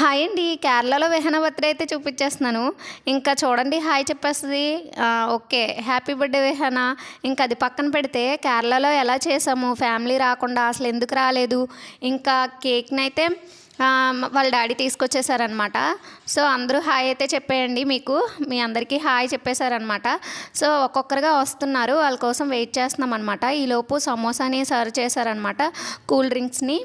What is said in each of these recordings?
Hi అండి. కేరళలో విహన birthday అయితే చూపించేస్తున్నాను. ఇంకా చూడండి హాయ్ చెప్పేస్తుంది. Okay happy birthday Vihana. ఇంకా అది పక్కన పెడితే కేరళలో ఎలా చేసాము? ఫ్యామిలీ రాకుండా అసలు ఎందుకు రాలేదు? ఇంకా కేక్ని అయితే వాళ్ళ డాడీ తీసుకొచ్చేసారనమాట సో అందరూ హాయ్ అయితే చెప్పేయండి మీకు. మీ అందరికీ హాయ్ చెప్పేశారనమాట సో ఒక్కొక్కరుగా వస్తున్నారు. వాళ్ళ కోసం వెయిట్ చేస్తున్నాం అనమాట ఈలోపు సమోసాని సర్వ్ చేశారనమాట కూల్ డ్రింక్స్ని.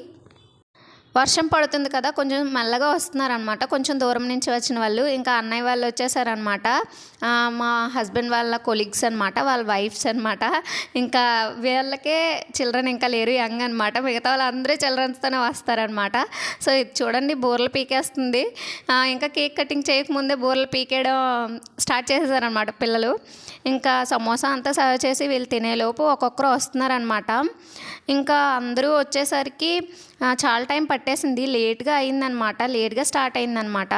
వర్షం పడుతుంది కదా కొంచెం మెల్లగా వస్తున్నారనమాట కొంచెం దూరం నుంచి వచ్చిన వాళ్ళు ఇంకా అన్నయ్య వాళ్ళు వచ్చేసారనమాట మా హస్బెండ్ వాళ్ళ కొలీగ్స్ అనమాట వాళ్ళ వైఫ్స్ అనమాట ఇంకా వీళ్ళకే చిల్డ్రన్ ఇంకా లేరు యంగ్ అనమాట మిగతా వాళ్ళందరూ చిల్డ్రన్స్తోనే వస్తారనమాట సో ఇది చూడండి బూరలు పీకేస్తుంది. ఇంకా కేక్ కటింగ్ చేయకముందే బూరలు పీకేయడం స్టార్ట్ చేసేసారనమాట పిల్లలు. ఇంకా సమోసా అంతా సర్వ్ చేసి వీళ్ళు తినేలోపు ఒక్కొక్కరు వస్తున్నారనమాట ఇంకా అందరూ వచ్చేసరికి చాలా టైం పట్టేసింది. లేట్గా అయిందనమాట లేట్గా స్టార్ట్ అయిందనమాట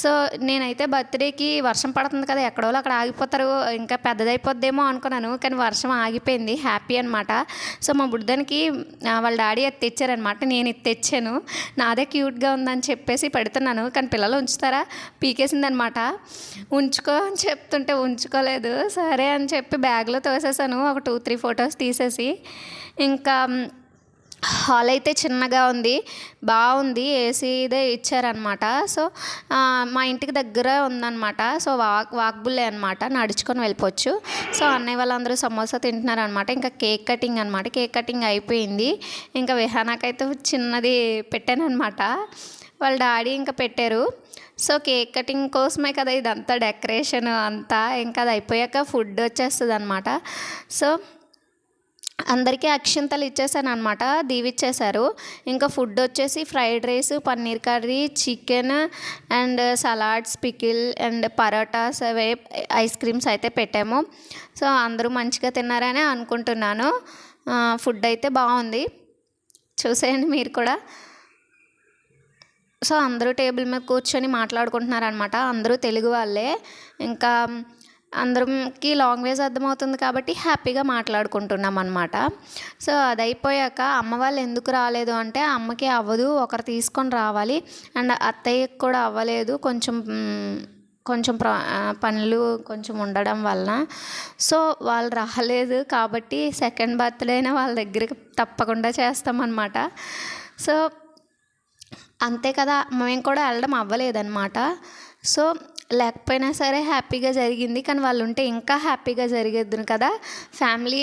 సో నేనైతే బర్త్డేకి వర్షం పడుతుంది కదా ఎక్కడో అక్కడ ఆగిపోతారు. ఇంకా పెద్దదైపోద్దేమో అనుకున్నాను కానీ వర్షం ఆగిపోయింది. హ్యాపీ అనమాట సో మా బుడ్డనికి వాళ్ళ డాడీ అది తెచ్చారనమాట నేను ఇది తెచ్చాను. నాదే క్యూట్గా ఉందని చెప్పేసి పెడుతున్నాను. కానీ పిల్లలు ఉంచుతారా? పీకేసిందనమాట ఉంచుకో అని చెప్తుంటే ఉంచుకోలేదు. సరే అని చెప్పి బ్యాగ్లో తోసేసాను. ఒక టూ త్రీ ఫొటోస్ తీసేసి. ఇంకా హాల్ అయితే చిన్నగా ఉంది. బాగుంది. ఏసీదే ఇచ్చారనమాట సో మా ఇంటికి దగ్గర ఉందన్నమాట. సో వాక్ వాక్బుల్లే అనమాట నడుచుకొని వెళ్ళిపోవచ్చు. సో అన్నయ్య వాళ్ళందరూ సమోసా తింటున్నారు అనమాట ఇంకా కేక్ కటింగ్ అనమాట కేక్ కటింగ్ అయిపోయింది. ఇంకా విహానాకైతే చిన్నది పెట్టాను అనమాట వాళ్ళ డాడీ ఇంకా పెట్టారు. సో కేక్ కటింగ్ కోసమే కదా ఇదంతా డెకరేషన్ అంతా. ఇంకా అది అయిపోయాక ఫుడ్ వచ్చేస్తుంది అనమాట సో అందరికీ అక్షింతలు ఇచ్చేసాను అనమాట దీవిచ్చేశారు. ఇంకా ఫుడ్ వచ్చేసి fried rice paneer curry chicken and salads pickle and parottas away ice creams అయితే పెట్టాము. సో అందరూ మంచిగా తిన్నారని అనుకుంటున్నాను. ఫుడ్ అయితే బాగుంది. చూసేయండి మీరు కూడా. సో అందరూ టేబుల్ మీద కూర్చొని మాట్లాడుకుంటున్నారనమాట అందరూ తెలుగు వాళ్ళే. ఇంకా అందరికి లాంగ్వేజ్ అర్థమవుతుంది కాబట్టి హ్యాపీగా మాట్లాడుకుంటున్నాం అనమాట సో అది అయిపోయాక అమ్మ వాళ్ళు ఎందుకు రాలేదు అంటే అమ్మకి అవ్వదు ఒకరు తీసుకొని రావాలి. అండ్ అత్తయ్యకి కూడా అవ్వలేదు. కొంచెం కొంచెం ప్ర పనులు కొంచెం ఉండడం వలన. సో వాళ్ళు రాలేదు కాబట్టి సెకండ్ బర్త్డే అయినా వాళ్ళ దగ్గరికి తప్పకుండా చేస్తామన్నమాట. సో అంతే కదా మేము కూడా వెళ్ళడం అవ్వలేదన్నమాట. సో లేకపోయినా సరే హ్యాపీగా జరిగింది. కానీ వాళ్ళు ఉంటే ఇంకా హ్యాపీగా జరిగేద్దును కదా. ఫ్యామిలీ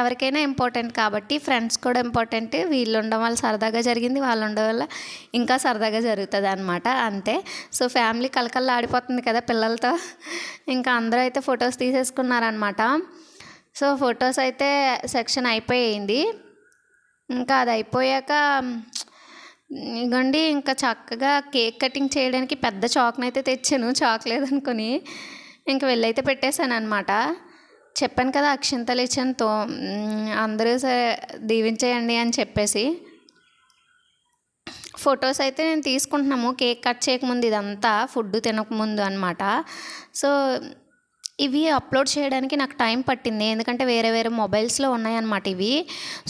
ఎవరికైనా ఇంపార్టెంట్ కాబట్టి ఫ్రెండ్స్ కూడా ఇంపార్టెంట్. వీళ్ళు ఉండడం వల్ల సరదాగా జరిగింది. వాళ్ళు ఉండడం వల్ల ఇంకా సరదాగా జరుగుతుంది అనమాట అంతే. సో ఫ్యామిలీ కలకల్లా ఆడిపోతుంది కదా పిల్లలతో. ఇంకా అందరూ అయితే ఫొటోస్ తీసేసుకున్నారనమాట సో ఫొటోస్ అయితే సెక్షన్ అయిపోయింది ఇంకా అది అయిపోయాక ఇగోండి ఇంకా చక్కగా కేక్ కటింగ్ చేయడానికి పెద్ద చాక్ని అయితే తెచ్చాను చాక్ లేదనుకొని ఇంక వెళ్ళైతే పెట్టేశాను అనమాట చెప్పాను కదా అక్షింతలు ఇచ్చాను తో అందరూ సరే దీవించేయండి అని చెప్పేసి. ఫొటోస్ అయితే నేను తీసుకుంటున్నాము కేక్ కట్ చేయకముందు ఇదంతా ఫుడ్ తినకముందు అనమాట సో ఇవి అప్లోడ్ చేయడానికి నాకు టైం పట్టింది. ఎందుకంటే వేరే వేరే మొబైల్స్లో ఉన్నాయన్నమాట ఇవి.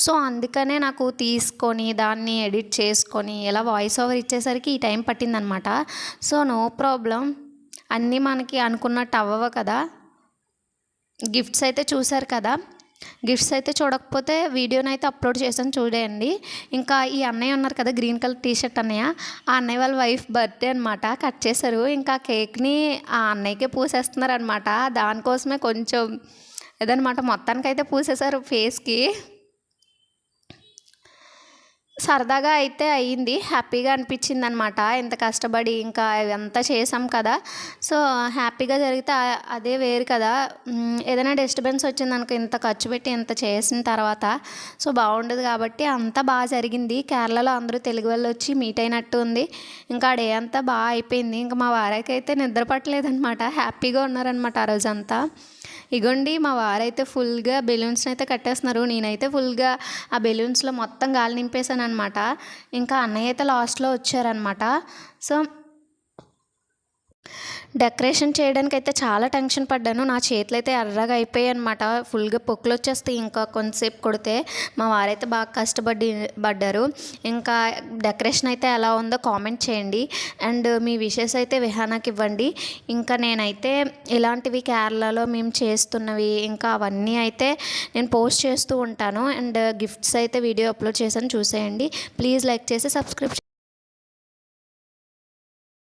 సో అందుకనే నాకు తీసుకొని దాన్ని ఎడిట్ చేసుకొని ఇలా వాయిస్ ఓవర్ ఇచ్చేసరికి ఈ టైం పట్టిందనమాట సో నో ప్రాబ్లం. అన్నీ మనకి అనుకున్నట్టు అవ్వవు కదా. గిఫ్ట్స్ అయితే చూశారు కదా. గిఫ్ట్స్ అయితే చూడకపోతే వీడియోని అయితే అప్లోడ్ చేశాను చూడండి. ఇంకా ఈ అన్నయ్య ఉన్నారు కదా గ్రీన్ కలర్ టీ షర్ట్ అన్నయ్య. ఆ అన్నయ్య వాళ్ళ వైఫ్ బర్త్డే అనమాట కట్ చేశారు. ఇంకా కేక్ని ఆ అన్నయ్యకే పూసేస్తున్నారు అనమాట దానికోసమే కొంచెం ఏదనమాట మొత్తానికైతే పూసేశారు ఫేస్కి. సరదాగా అయితే అయ్యింది. హ్యాపీగా అనిపించింది అనమాట ఇంత కష్టపడి ఇంకా అంతా చేసాం కదా. సో హ్యాపీగా జరిగితే అదే వేరు కదా. ఏదైనా డిస్టర్బెన్స్ వచ్చిందనుకో ఇంత ఖర్చు పెట్టి ఇంత చేసిన తర్వాత సో బాగుండదు కాబట్టి అంతా బాగా జరిగింది. కేరళలో అందరూ తెలుగు వాళ్ళు వచ్చి మీట్ అయినట్టు ఉంది. ఇంకా డే అంతా బాగా అయిపోయింది. ఇంకా మా వారికి అయితే నిద్ర పట్టలేదనమాట హ్యాపీగా ఉన్నారనమాట ఆ రోజంతా. ఇగోండి మా వారైతే ఫుల్గా బెలూన్స్ని అయితే కట్టేస్తున్నారు. నేనైతే ఫుల్గా ఆ బెలూన్స్లో మొత్తం గాలి నింపేశాను అనమాట ఇంకా అన్నయ్య అయితే లాస్ట్లో వచ్చారనమాట సో డెకరేషన్ చేయడానికి అయితే చాలా టెన్షన్ పడ్డాను. నా చేతులు అయితే ఎర్రగా అయిపోయాయి అనమాట ఫుల్గా పొక్కులు వచ్చేస్తాయి ఇంకా కొంతసేపు కొడితే. మా వారైతే బాగా కష్టపడి పడ్డారు. ఇంకా డెకరేషన్ అయితే ఎలా ఉందో కామెంట్ చేయండి. అండ్ మీ విషెస్ అయితే విహానాకి ఇవ్వండి. ఇంకా నేనైతే ఇలాంటివి కేరళలో మేము చేస్తున్నవి ఇంకా అవన్నీ అయితే నేను పోస్ట్ చేస్తూ ఉంటాను. అండ్ గిఫ్ట్స్ అయితే వీడియో అప్లోడ్ చేశాను. చూసేయండి. ప్లీజ్ లైక్ చేసి సబ్స్క్రిప్షన్